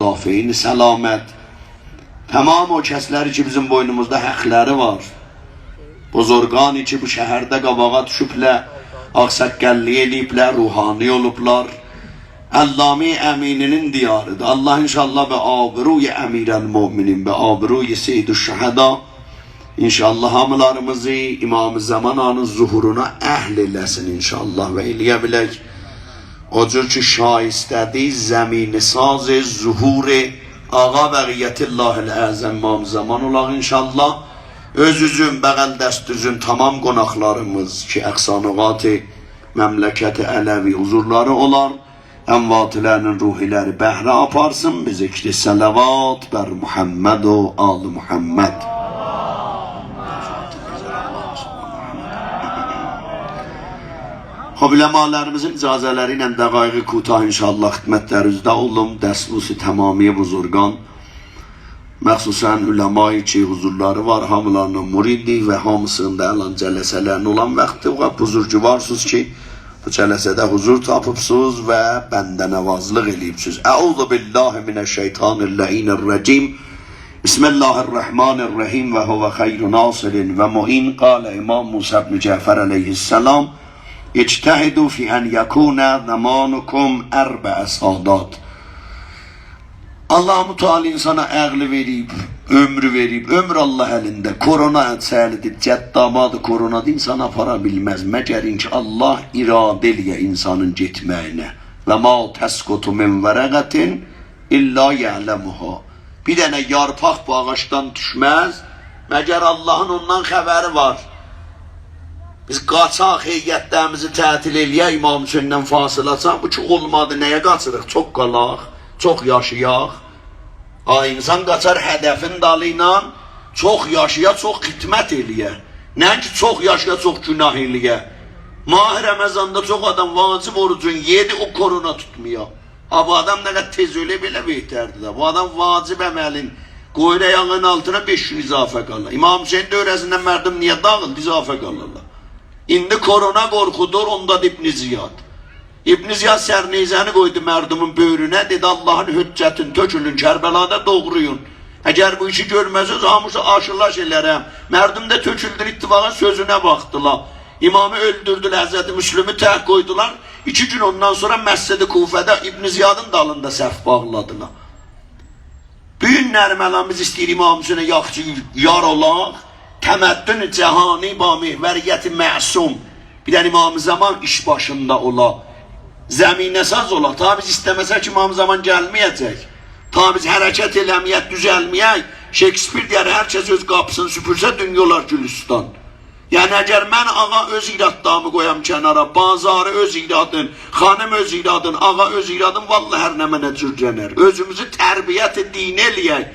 Müdafiğini selamet. Tamam o kəslər ki bizim boynumuzda həqləri var. Buzurgan ki bu şəhərdə qabağa düşüblər, ağsaqqəlli eləyiblər, ruhani olublar. Allami Əmininin diyarıdır. Allah inşallah və abruy Əmirəl Müminin və abruy Seyyid-ü Şəhəda İnşallah hamılarımızı İmam-ı Zamananın zuhuruna əhl eləsin inşallah və eləyə bilək. و جور که شایستده زمین ساز ظهور Ağa Bəqiyyətillahi Əzəm Mam Zamanullah inşallah öz üzün, bəğəl dəst üzün tamam qonaqlarımız ki, əqsanıqat-ı məmləkət-i ələvi huzurları olan ənvatilərinin ruhiləri bəhrə aparsın bizi ki, səlavat bər Muhammed o al Muhammed. Uləmalarımızın icazələri ilə dəqaiqi kutah inşallah xidmətlərinizdə olum. Dərslusi tamamiyə buzurgan. Məxsusən uləmayı ki, huzurları var, hamılarının muridi və hamısında əlan cələsələrin olan vaxtı və buzurcu varsınız ki, bu cələsədə huzur tapıbsınız və bəndə nəvazlıq eləyibsiniz. Əuzu billahi minəşşeytanirrəcim. Bismillahirrahmanirrahim və huvə xeyru nasirin və muin qalə İmam Musa ibn Cəfər əleyhissalam اجتهدوا في أن يكون زمانكم أربع سادات Allah Teala insana əqli verib, ömrü verib, ömür Allah əlində. Korona etsəlidir, cəddamadı koronadı insan apara bilməz. Məgərin ki Allah iradə eləyə insanın getməyinə. Və ma təsqutu min vərəqətin illa ya'lemuha. Bir dənə yarpaq bu ağacdan düşməz, məgər Allahın ondan xəbəri var. Biz qaçaq heyətlərimizi tətil eləyək, İmam Hüseyndən fasıl açaq. Bu ki olmadı, nəyə qaçırıq? Çox qalaq, çox yaşayaq. Ay insan qaçar hədəfin dalı ilə çox yaşaya, çox xidmət eləyə. Nəinki çox yaşaya, çox günah eləyə. Mah Ramazanda çox adam vacib orucun yedi, o korona tutmuyor. Ha bu adam nə qədər tez ölə belə betərdir də. Bu adam vacib əməlin qoyur ayağının altına 5 gün izafə qalır. İmam Hüseyin dövrəsindən mərdim niyə dağıldı, izafə qalırlar. İndi korona qorxudur, onda İbn Ziyad. İbn Ziyad sərneyzəni qoydu mərdumun böyrünə, dedi Allahın hüccətin tökülün, Kərbəlada doğruyun. Əgər bu işi görməsəz, hamısı aşırlaş elərəm. Mərdum da töküldür, ittifaqın sözünə baxdılar. İmamı öldürdülər, Həzrəti Müslümü tək qoydular. İki gün ondan sonra Məscid-i Kufədə İbn Ziyadın dalında səhv bağladılar. Bu günlər məlamiz istəyir İmam Hüseynə yaxçı yar olaq. Təməddün cəhani ba mehvəriyyəti məsum. Bir dənə İmam Zaman iş başında ola. Zəminə saz ola. Ta biz istəməsək İmam Zaman gəlməyəcək. Ta biz hərəkət eləməyək, düzəlməyək. Shakespeare deyər, hər kəs öz qapısını süpürsə dünyalar gülüstan. Yəni əgər mən ağa öz iradlarımı qoyam kənara, bazarı öz iradın, xanım öz iradın, ağa öz iradın, vallahi hər nə mənə cürcənər. Özümüzü tərbiyyət din eləyək.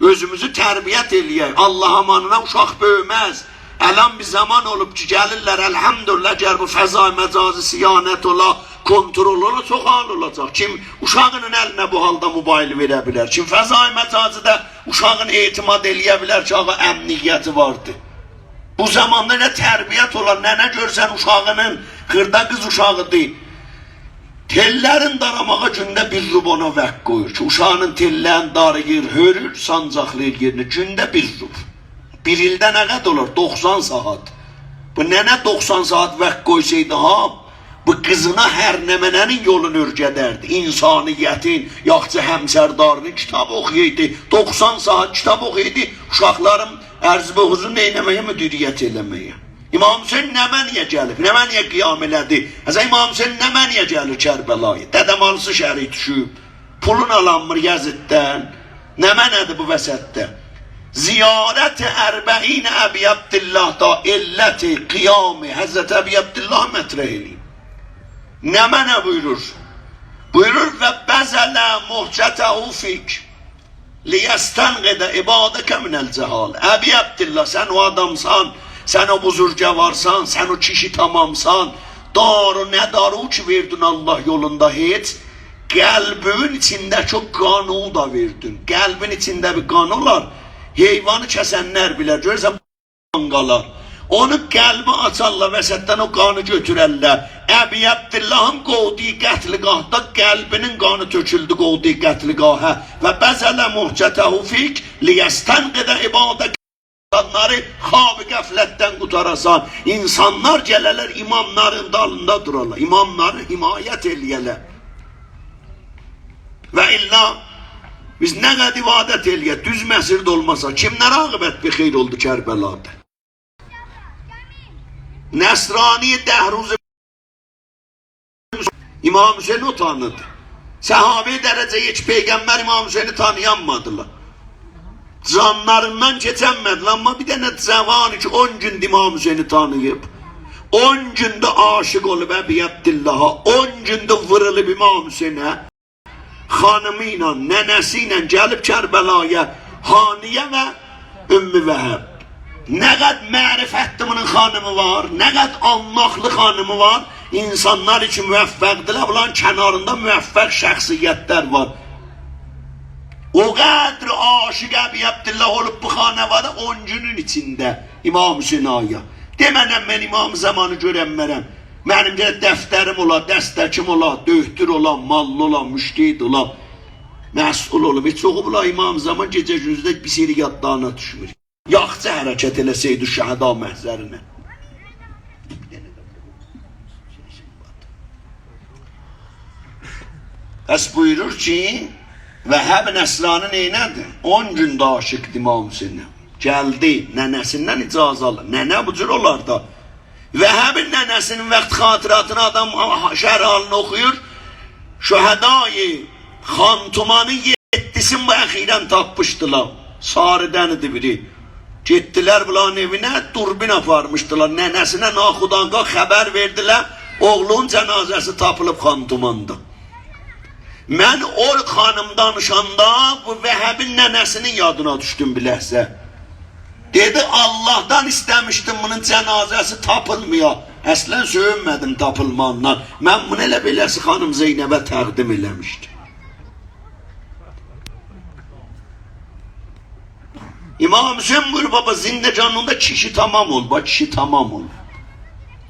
Özümüzü tərbiyyət eləyək. Allah amanına uşaq böyüməz. Ələn bir zaman olub ki, gəlirlər, əlhamdülillah, gəl bu fəza məcazi siyanət ola, kontrol ola, hal olacaq. Kim uşağının əlinə bu halda mobayl verə bilər? Kim fəza məcazidə uşağın etimad eləyə bilər ki, ağa əmniyyəti vardır. Bu zamanda nə tərbiyyət olar, nənə görsən uşağının, xırda qız uşağıdır. Tellərin daramağa gündə bir rub ona vəq qoyur ki, uşağının tellərin darıyır, hörür, sancaqlayır yerini, gündə bir rub. Bir ildə nə qədər olur? 90 saat. Bu nənə 90 saat vəq qoysaydı, ha, bu qızına hər nəmənənin yolunu örgədərdi. İnsaniyyətin, yaxçı həmsərdarının kitab oxuyaydı, 90 saat kitab oxuyaydı, uşaqlarım ərz huzur neynəməyə müdiriyyət eləməyə. İmam Hüseyin Nəməniyə gəlib, Nəməniyə qiyam elədi. Həzə İmam Hüseyin Nəməniyə gəlir Kərbəlayı. Dədəmalısı şəhəri düşüb, pulun alanmır Yaziddən. Nəmənədir bu vəsətdə? Ziyarət ərbəin Əbi Abdillah da illəti qiyami Həzrət Əbi Abdillah mətrə eləyib. Nəmənə buyurur? Buyurur və bəzələ muhcətəhu fik liyəstənqidə ibadəkə minəl cəhal. Əbi Abdillah sən o adamsan, sən o buzurca varsan, sən o kişi tamamsan, darı nə darı ki verdin Allah yolunda heç, qəlbin içindəki o qanı da verdin. Qəlbin içində bir qan olar, heyvanı kəsənlər bilər, görürsən qalar. Onu qəlbi açarlar vəsətdən o qanı götürərlər. Əbi Abdullahın qovduğu qətliqahda qəlbinin qanı töküldü qovduğu qətliqaha və bəzələ muhcətəhu fik liyəstənqidə ibadə insanları xab qəflətdən qutarasan. İnsanlar gələlər imamların dalında durarlar. İmamları himayət eləyələr. Və illa biz nə qədər ibadət eləyək, düz məsirdə olmasa, kimlərə aqibət bir xeyr oldu Kərbəlada? Nəsrani dəhruz İmam Hüseyin'i o tanıdı. Sahabe dereceye hiç peygamber İmam Hüseyin'i tanıyanmadılar. Canlarından geçemediler ama bir tane zamanı ki 10 gün İmam Hüseyin'i tanıyıp 10 günde aşık olup Ebi Abdullah'a 10 günde vırılıp İmam Hüseyin'e hanımıyla, nənəsiylə gəlib Kərbəlaya Haniyə və Ümmü Vəhəb. Nə qədər mərifətli bunun xanımı var, nə qədər anlaqlı xanımı var. İnsanlar üçün müvəffəqdirlər. Bunların kənarında müvəffəq şəxsiyyətlər var. O kadar aşık Ebi Abdullah olup bu xanəvada 10 günün içinde İmam Hüseyin Aya. Demənəm mən imam zamanı görənmərəm. Mənim gələ dəftərim ola, dəstəkim ola, döhtür ola, mallı ola, müştehid ola, məsul olum. Heç çoxu bula imam zaman gecə gündüzdə bir seri yadlarına düşmür. Yaxçı hərəkət eləsəydi şəhəda məhzərinə. Bəs buyurur ki, Vəhəb Nəsrani neynədir? 10 gündə aşıqdır İmam Hüseyinə. Gəldi, nənəsindən icazə alır. Nənə bu cür olar da. Vəhəbin nənəsinin vaxt xatıratını adam şər halını oxuyur. Şühədayı Xantumanın yetdisin bu əxirən tapmışdılar. Sarıdənidir biri. Getdilər bunların evinə, durbin aparmışdılar. Nənəsinə naxudanqa xəbər verdilər. Oğlun cənazəsi tapılıb Xantumanda. Mən o xanım danışanda bu Vəhəbin nənəsinin yadına düşdüm bir. Dedi Allah'tan istemiştim bunun cenazesi tapılmıyor. Əslən söyünmədim tapılmandan. Mən bunu elə beləsi xanım Zeynəbə təqdim eləmişdim. İmam Hüseyin buyur baba zinde canında kişi tamam ol. Bak kişi tamam ol.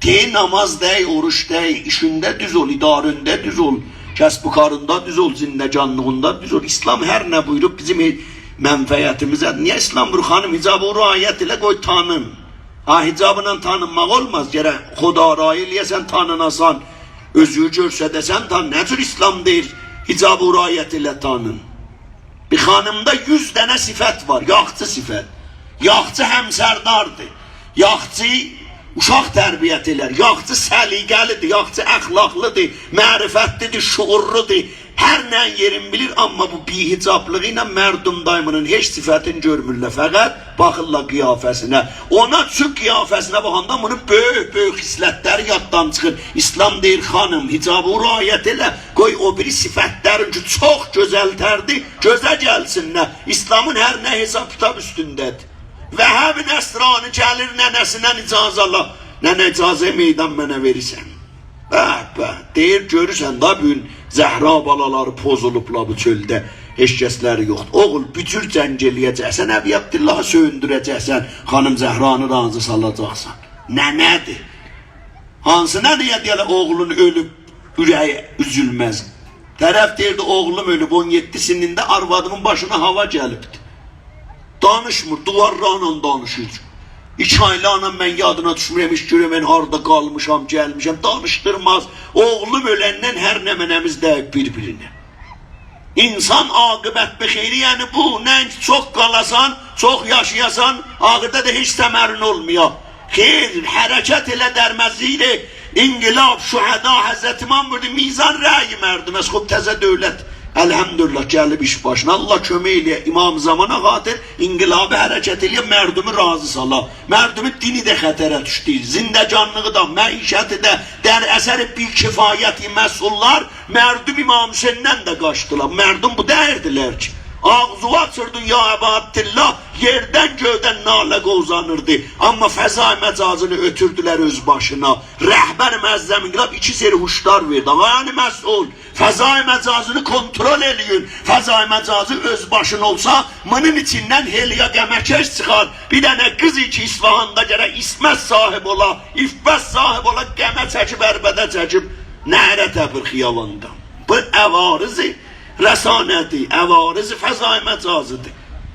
De namaz dey, oruç dey, işinde düz ol, idarında düz ol. Kəsb karında düz ol, zinde canlığında düz ol. İslam her ne buyurup bizim mənfəətimizə. Niyə İslam buyurur xanım hicabı riayət elə qoy tanın. Ha hicabla tanınmaq olmaz. Gərək xuda rayı eləyəsən tanınasan. Özü görsədəsən tan. Nə cür İslam deyir? Hicabı riayət elə tanın. Bir xanımda 100 dənə sifət var. Yaxçı sifət. Yaxçı həmsərdardır. Yaxçı uşaq tərbiyyət elər. Yaxçı səliqəlidir, yaxçı əxlaqlıdır, mərifətlidir, şuurludur. Hər nə yerin bilir, amma bu bihicablığı ilə mərdum daimının heç sifətini görmürlər. Fəqət baxırlar qiyafəsinə. Ona çık qiyafəsinə baxanda bunun böyük-böyük xislətləri yaddan çıxır. İslam deyir, xanım, hicabı riayət elə. Qoy o biri sifətlərin ki, çox gözəltərdir, gözə gəlsinlər. İslamın hər nə hesab kitab üstündədir. Vəhəb Nəsrani gəlir nənəsindən icazə Allah. Nənə icazə meydan mənə verirsən. Bəh, bəh, deyir görürsən da bu gün Zəhra balaları pozulubla bu çöldə. Heç kəsləri yoxdur. Oğul bücür cəng eləyəcəksən, Əbi Abdullahı söyündürəcəksən, xanım Zəhranı razı salacaqsan. Nənədir? Hansı nədir deyələ oğlun ölüb, ürəyi üzülməz. Tərəf deyirdi oğlum ölüb 17 sinində arvadımın başına hava gəlibdi. Danışmır, duvarlarla danışır. İki aylarla mən yadına düşmürəm, iş görəm, mən harada qalmışam, gəlmişəm, danışdırmaz. Oğlum öləndən hər nə mənəmiz dəyib bir-birinə. İnsan akıbət bir xeyri, yəni bu, nəinki çox qalasan, çox yaşayasan, ahirdə də heç təmərin olmuyor. Xeyr, hərəkət elə dərməzliklə, İnqilab, şühəda, Həzrət İmam burada mizan rəyi mərdiməz, xub təzə dövlət. Elhamdülillah gəlib iş başına. Allah eləyə. İmam zamana xatir inqilabı hərəkət eləyə, mərdumi razı sala. Mərdumi dini də xətərə düşdü. Zində canlığı da, məişəti də, dər əsəri bir kifayəti məsullar mərdum İmam Hüseyndən də qaçdılar. Mərdum bu dəyirdilər ki. Ağzı açırdın ya Ebu Abdillah. Yerden göyden nalə qozanırdı. Amma fəzai məcazını ötürdülər öz başına. Rəhbər məzzəm inqilab iki seri huşlar verdi. Yani məsul. Fəzai məcazını kontrol eləyin. Fəzai məcazı öz başına olsa, mının içindən heliya qəməkəş çıxar. Bir dənə qız iki İsfahanda gərək ismət sahib ola, iffət sahib ola, qəmə çəkib, ərbədə çəkib, nərə təbir xiyalanda. Bu əvarızı rəsanədir, əvarızı fəzai məcazıdır.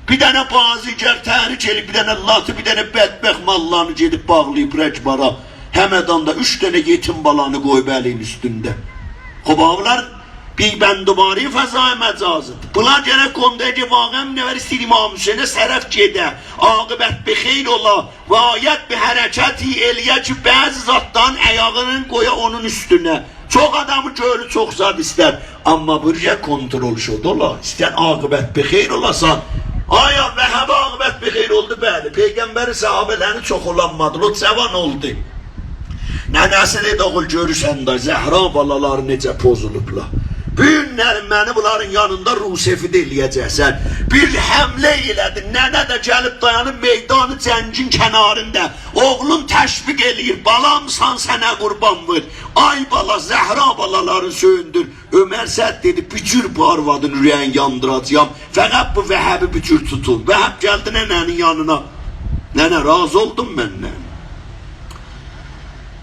Bir dənə bazıgər təhrik elib, bir dənə latı, bir dənə bədbəxt mallarını gedib bağlayıb rəcbara. Həmədanda üç dənə yetim balanı qoyub əlin üstündə. Xubavlar bir bəndubari fəzai məcazıdır. Bunlar gərək qonda ki, var istəyir İmam Hüseynə sərəf gedə, aqibət bir xeyr ola, və ayət bir hərəkəti eləyə ki, bəzi zatdan əyağının qoya onun üstünə. Çox adamı görür, çox zad istər. Amma buraya kontrol şudur ola. İstəyən aqibət bir xeyr olasan, Aya Vəhəbə aqibət bir xeyr oldu, bəli. Peyğəmbəri sahabələrini çox olanmadı, o cavan oldu. Nənəsini doğul görürsən də Zəhra balaları necə pozulublar. Bu günləri məni bunların yanında Rusefid eləyəcəksən. Bir həmlə elədin. Nənə də gəlib dayanıb meydanı cəngin kənarında. Oğlun təşviq eləyir. Balamsan sənə qurban ver. Ay bala Zəhra balaları söyündür. Ömər Səd dedi, bücür bu arvadın ürəyin yandıracağam. Fəqət bu Vəhəbi bücür tutun. Vəhəb gəldi nənənin yanına. Nənə razı oldum məndən.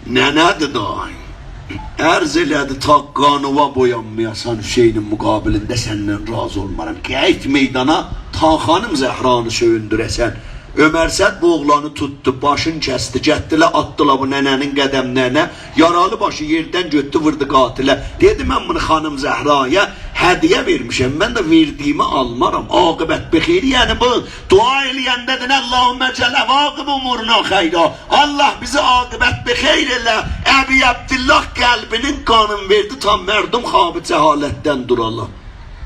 Nənədir daim. Ərz elədi ta qanuva boyanmayasan Hüseynin müqabilində səndən razı olmaram. Qəyt meydana ta xanım Zəhranı söyündürəsən. Ömər Səd bu oğlanı tutdu, başını kəsdi, gətdilə atdılar bu nənənin qədəmlərinə. Yaralı başı yerdən götdü, vurdu qatilə. Dedi mən bunu xanım Zəhraya Hediye vermişim. Ben de verdiğimi almaram. Akıbet bihir yani bu. Dua eleyen dedin Allahümme celle akıb umuruna hayra. Allah bizi akıbet bihir ile Ebi Abdullah kalbinin kanın verdi. Tam merdum habı cehaletten durallah.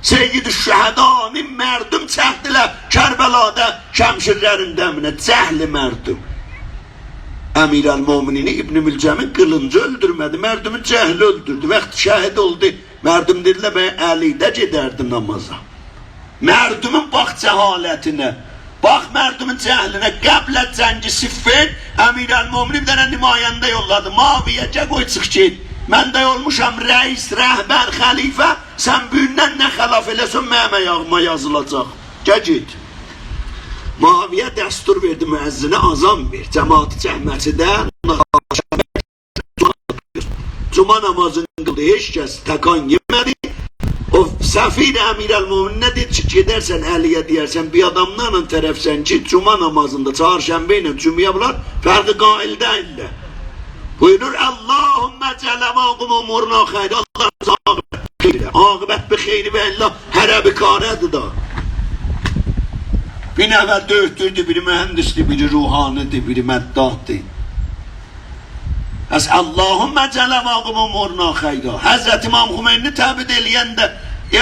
Seyyid-i şühedanin merdum çehdile Kerbelada şemşirlerin demine cehli merdum. Emir el Muminini İbn-i Mülcem'in kılıncı öldürmedi. Merdum'u cehli öldürdü. Vakti şehit oldu. Mərdum dedilər ben Əlidə gedərdi namaza. Mərdumun bax cəhalətinə. Bax mərdumun cəhlinə. Qəblə cəngi siffin Əmir bir dənə nümayəndə yolladı. Maviyəcə qoy çıx get. Mən də olmuşam rəis, rəhbər, xəlifə. Sən büyündən nə xəlaf eləsən məmə yağma yazılacaq. Gəl get. Muaviyə dəstur verdi müəzzinə azam ver. Cəhmətidən Cuma namazını qıldı. Heç kəs təkan yemədi. O səfir əmir əl-mumin nə dedi ki, gedərsən əliyə deyərsən, bir adamlarla tərəfsən ki, cuma namazında çarşənbə ilə cümüyə bunlar fərqi qail deyillər. Buyurur Allahümme celemâkum umurna xeyr. Allah bize akıbet bir xeyri ve Allah hərə bir karədir da. Bir nəfər döyütdürdü, biri mühəndisdir, biri ruhanidir, biri məddahdır. Əs Allahümme celemâkum umurna xeyra. Həzrət İmam Xümeyni təbid eləyəndə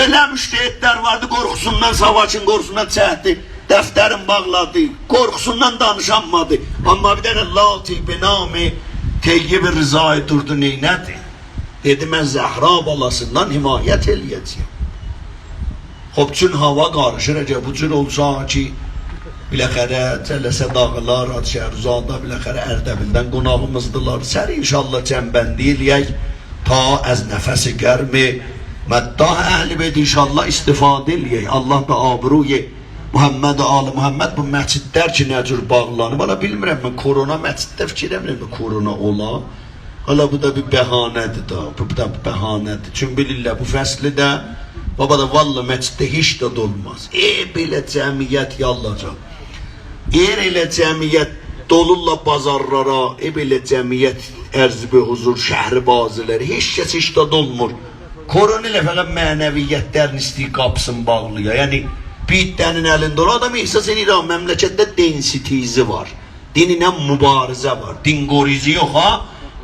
elə müştehidlər vardı, qorxusundan savaşın, qorxusundan çəhdi. Dəftərin bağladı, qorxusundan danışanmadı. Amma bir dənə lati binami Teyyib Rıza'yı durdu neynədir? Dedi mən Zəhra balasından himayət eləyəcəyim. Xob çün hava qarışır, bu cür olsa ki, biləxərə cələsə dağlar, Adşəhəruzada, biləxərə Ərdəbildən qonağımızdılar. Sər inşallah cəmbəndi eləyək, ta əz nəfəsi gərmi, məddah əhli bed inşallah istifadə eləyək. Allah da abruye Muhammed Ali Muhammed bu məscidlər ki nə cür bağlanıb. Hala bilmirəm mən korona məsciddə fikir edirəm korona ola. Hala bu da bir bəhanədir da. Bu da bir bəhanədir. Çünki bilirlər bu fəsli də baba da valla məsciddə heç də dolmaz. E belə cəmiyyət yallacaq. Eğer elə cəmiyyət dolurla bazarlara, e belə cəmiyyət ərz bir huzur şəhri bazıları heç kəs heç də dolmur. Korona ilə fəqət mənəviyyətlərin istəyir qapısını bağlıyor. Yəni Bitlənin əlində olan adam ehsas edir məmləkətdə densitizi var. Dininə mübarizə var. Din qorizi yox ha.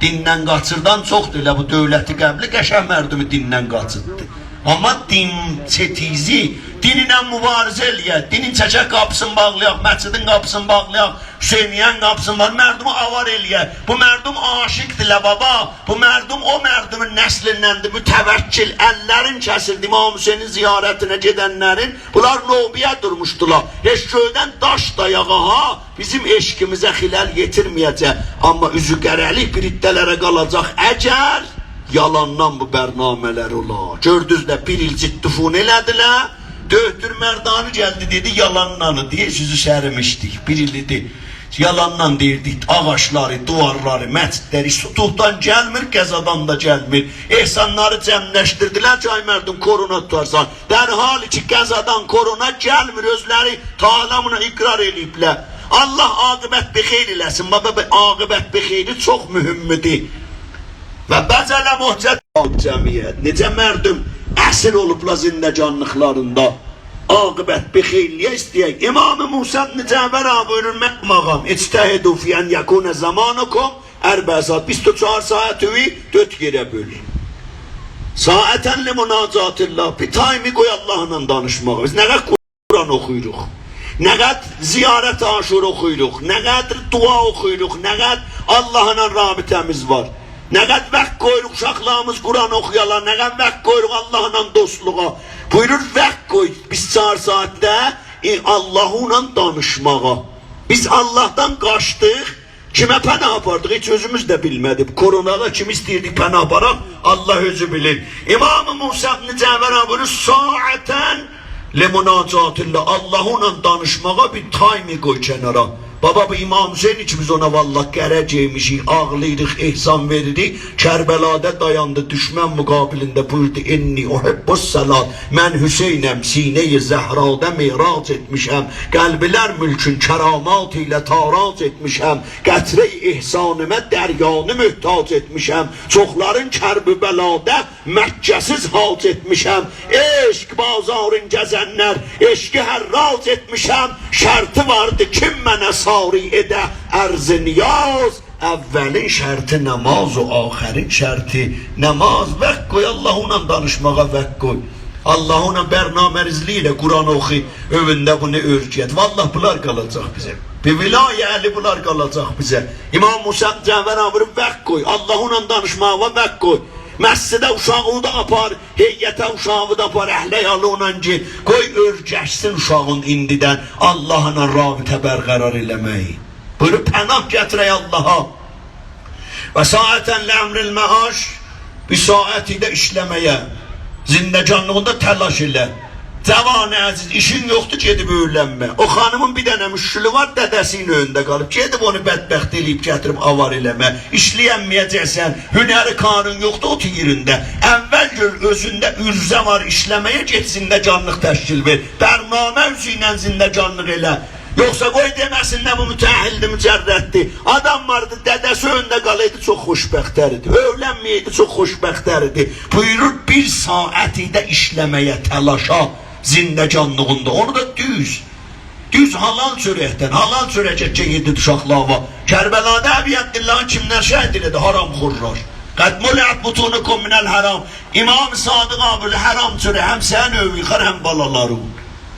Dindən qaçırdan çoxdur elə bu dövləti qəbli qəşəng mərdumi dindən qaçırdı. Amma din setizi, Dininlə mübarizə eləyək, dinin çəkə qapısını bağlayaq, məscidin qapısını bağlayaq, Hüseyniyyən qapısını var, mərdumu avar eləyək. Bu mərdum aşiqdirlə baba, bu mərdum o mərdumun nəslindəndir, mütəvəkkil, əllərin kəsildi İmam Hüseynin ziyarətinə gedənlərin. Bunlar nobiyə durmuşdular. Heç göydən daş dayağı ha, bizim eşkimizə xiləl yetirməyəcək. Amma üzü qərəlik biriddələrə qalacaq. Əgər yalandan bu bərnamələr ola. Gördünüz də bir il ciddifun elədilər. Döhtür Merdanı geldi dedi yalanlanı diye sizi sermiştik. Bir il dedi yalandan deyirdik ağaçları, duvarları, məscidləri sutuqdan gəlmir, qəzadan da gəlmir. Ehsanları cəmləşdirdilər ki, ay mərdum korona tutarsan. Dərhal ki qəzadan korona gəlmir, özləri talamına iqrar eləyiblər. Allah aqibət bir xeyr eləsin. Baba, aqibət bir xeyri çox mühümmidir. Və bəzələ muhtəd cəmiyyət. Necə mərdum əsir olubla zindəcanlıqlarında aqibət bir xeyliyə istəyək. İmam-ı Musa Nicəbər abi buyurur məqmağam. İctəhidu fiyən yəkune zamanukum ərbə saat 24 saatüvi döt yerə bölün. Saətən li münacatillah. Bir taymi qoy Allahla danışmağa. Biz nə qədər Quran oxuyuruq. Nə qədər ziyarət aşur oxuyuruq. Nə qədər dua oxuyuruq. Nə qədər Allahla rabitəmiz var. Vaxt qoyuruq uşaqlarımız Quran oxuyalar, nə qədər vaxt qoyuruq Allahla dostluğa. Buyurur vaxt qoy biz 4 saatdə e, Allahla danışmağa. Biz Allahdan qaçdıq, kimə pənah apardıq heç özümüz də bilmədik. Koronada kim istəyirdik pənah aparaq, Allah özü bilir. İmam-ı Musa ibn Cəvər buyurur, saatən le münacatillah Allahla danışmağa bir time qoy kənara. Baba bu İmam Hüseyin ikimiz ona vallah qərə geymişik, ağlayırıq, ehsan veririk. Kərbəlada dayandı düşmən müqabilində buyurdu inni uhibbus salat. Mən Hüseynəm, sinə-i Zəhrada mirac etmişəm. Qəlblər mülkün kəramat ilə tarac etmişəm. Qətrə-i ehsanımə dəryanı möhtac etmişəm. Çoxların kərbi bəlada məkkəsiz hac etmişəm. Eşq bazarın gəzənlər, eşqi hərrac etmişəm. Şərti vardı kim mənə sari کاری ده ارز نیاز اولین شرط نماز و آخرین شرط نماز وکوی الله اونم danışmağa vekkoy. Allah ona bernamerizliyle Kur'an oxu övündə bunu öyrət. Vallah bunlar qalacaq bizə. Bir vilayə əli bunlar qalacaq bizə. İmam Musa Cəvər əmri vəq qoy. Allah ona danışmağa vəq qoy. Məscidə uşağı da apar, heyyətə uşağı da apar, əhlə yalına ki, qoy örgəşsin uşağın indidən Allahla rabitə bərqərar eləməyi. Buyurub pənah gətirək Allaha. Və saətən ləmril məaş, bir saəti də işləməyə, zindəcanlığında təlaş elə. Cavan əziz, işin yoxdur gedib öyrənmə. O xanımın bir dənə müşkülü var, dədəsinin önündə qalıb. Gedib onu bədbəxt eləyib gətirib avar eləmə. İşləyənməyəcəksən, hünəri karın yoxdur o yerində. Əvvəl gör özündə ürzə var, işləməyə getsində canlıq təşkil ver. Bərnamə üzü ilə zində canlıq elə. Yoxsa qoy deməsin nə bu mütəhildir, mücərrətdir. Adam vardı, qalaydı, çox xoşbəxtər idi. Övlənməyəydi, çox xoşbəxtər idi. Buyurur, bir saat idi işləməyə təlaşa zindəcanlığında. Onu da düz. Düz halal çörəkdən, halal çörəkəcə yedi uşaqlava. Kərbəlada əbiyyətdillahın kimlər şəhid elədi, haram xurrar. Qad muliat butunukum minəl haram. İmam Sadık abi haram çörək həm sən öv yıxar, həm balaları.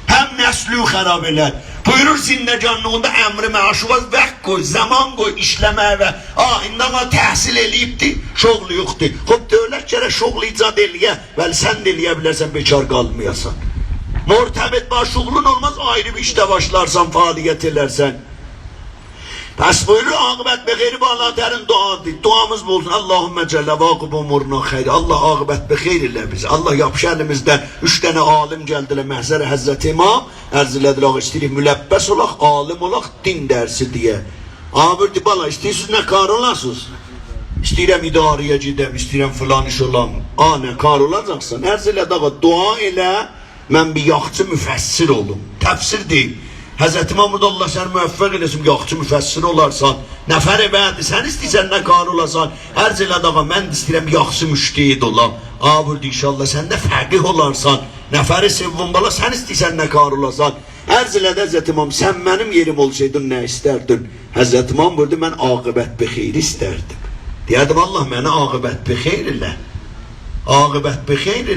Həm nəsli xərab elər. Buyurur zindəcanlığında əmri məşuvaz vəq qoy, zaman qoy işləməyə və a, indi ama təhsil eləyibdi, şoğlu yoxdur. Xob, dövlət gərək şoğlu icad eləyə, vəli sən də eləyə bilərsən, bekar qalmayasan. Mortəbit başuğlun olmaz, ayrı bir işdə başlarsan, fəaliyyət elərsən. Pəs buyurur, aqibət be xeyri Allah dərin duadır. Duamız bu olsun. Allahümme celle vaqib umuruna xeyri. Allah aqibət be xeyr ilə biz. Allah yapış əlimizdən üç dənə alim gəldilər məhzərə Həzrət İmam. Ərz elədilər, istəyirik müləbbəs olaq, alim olaq, din dərsi deyə. Abirdi bala, istəyirsiniz nə kar olasınız? İstəyirəm idarəyə gedəm, istəyirəm filan iş olam. A, nə kar elə dağa, dua elə, mən bir yaxçı müfəssir olum. Təfsir deyil. Həzrət İmam Allah səni müvəffəq eləsin, yaxçı müfəssir olarsan. Nəfər bədi, sən istəyirsən nə qanun olasan. Hər cələ dağa, mən istəyirəm yaxçı müştehid olam. Aburdu inşallah sən də fəqih olarsan. Nəfəri sevvun bala, sən istəyirsən nə qanun olasan. Hər cələ də Həzrət İmam, sən mənim yerim olsaydın nə istərdin? Həzrət İmam buyurdu, mən aqibət bir xeyri istərdim. Deyərdim, Allah mənə aqibət bir xeyr elə. Aqibət bir xeyr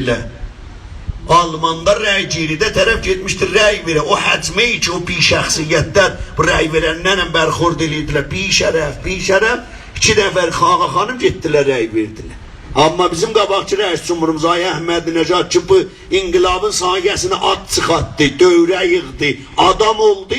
elə. Almanda rəygiridə tərəf getmişdir rəy verə. O həcmə ki, o bir şəxsiyyətlər bu rəy verənlərlə bərxord edirdilər. Bir şərəf, bir şərəf. İki nəfər xağa xanım getdilər rəy verdilər. Amma bizim qabaqçı rəis cumhurumuz Ay Əhməd Necad ki bu inqilabın sahəsinə at çıxartdı, dövrə yığdı, adam oldu.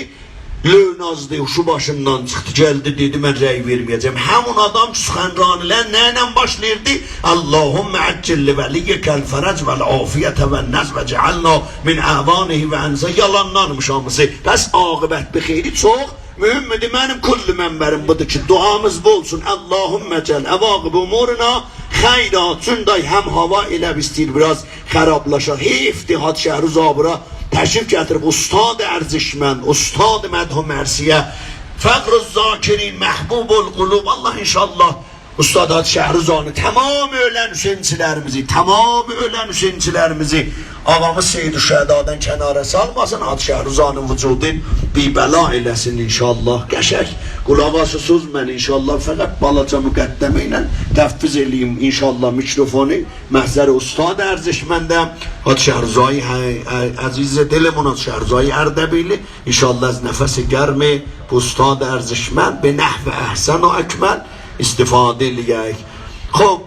Löwnazdı, şu başından çıxdı, gəldi, dedi mən rəy verməyəcəm. Həmin adam Süxənranilər nə ilə başlayırdı? Allahumma əccilli vəliyyəkəl fərəc vəl afiyyətə və nəz və cealna min əvanihi və ənzə yalanlarmış hamısı. Bəs aqibət bir xeyri çox. Mühümmədir mənim kullu mənbərim budur ki, duamız bol olsun. Allahümme cel evaqib umuruna xeyra. Çünday həm hava elə bistir biraz xərablaşa. Heyfdir had şəhri zabıra təşrif gətirib ustad ərzişmən, ustad mədhum mərsiyə, fəqr zakirin, məhbubul qulub. Allah inşallah Ustadat Şehrizan'ı, tamam ölen Hüseyinçilerimizi, tamam ölen Hüseyinçilerimizi avamız Seyyid-i Şehdadan kenara salmasın. Ad Şehrizan'ın vücudu bir bela eylesin inşallah. Geçek, kulava susuz ben inşallah. Fakat balaca müqəddemeyle tefviz edeyim inşallah mikrofonu. Mehzer Ustad Erzişmen'de Ad Şehrizan'ı aziz dilim ona Şehrizan'ı Erdebili. İnşallah nefesi germi bu Ustad Erzişmen bir nehve ehsen o ekmel. استفاده لیک خب